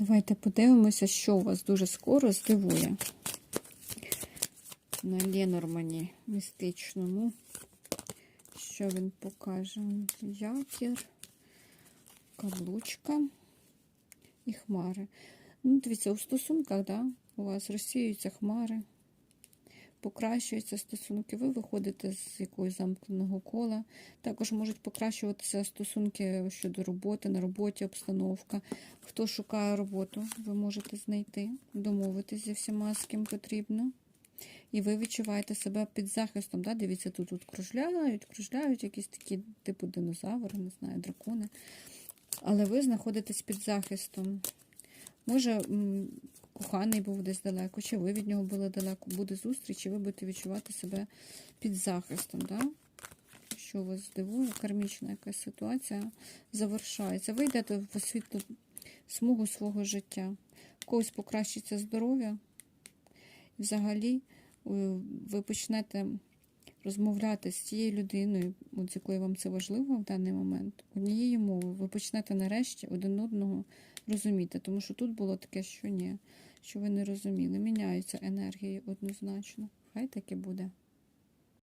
Давайте подивимося, що вас дуже скоро здивує. На Ленормані містичному. Що він покаже? Якір, каблучка і хмари. Ну, дивіться, у стосунках, да, у вас розсіюються хмари, покращуються стосунки, ви виходите з якогось замкненого кола. Також можуть покращуватися стосунки щодо роботи, на роботі обстановка. Хто шукає роботу, ви можете знайти, домовитися зі всіма, з ким потрібно. І ви відчуваєте себе під захистом. Да? Дивіться, тут, тут кружляють, кружляють якісь такі, типу динозаври, не знаю, дракони. Але ви знаходитесь під захистом. Може, коханий був десь далеко, чи ви від нього були далеко, буде зустріч, і ви будете відчувати себе під захистом. Да? Що вас здивує, кармічна якась ситуація завершається. Ви йдете в освітлу смугу свого життя. Когось покращиться здоров'я. Взагалі, е, ви почнете розмовляти з цією людиною, з якою вам це важливо в даний момент, однією мовою, ви почнете нарешті один одного розуміти. Тому що тут було таке, що ні, що ви не розуміли. Міняються енергії однозначно. Хай таки буде.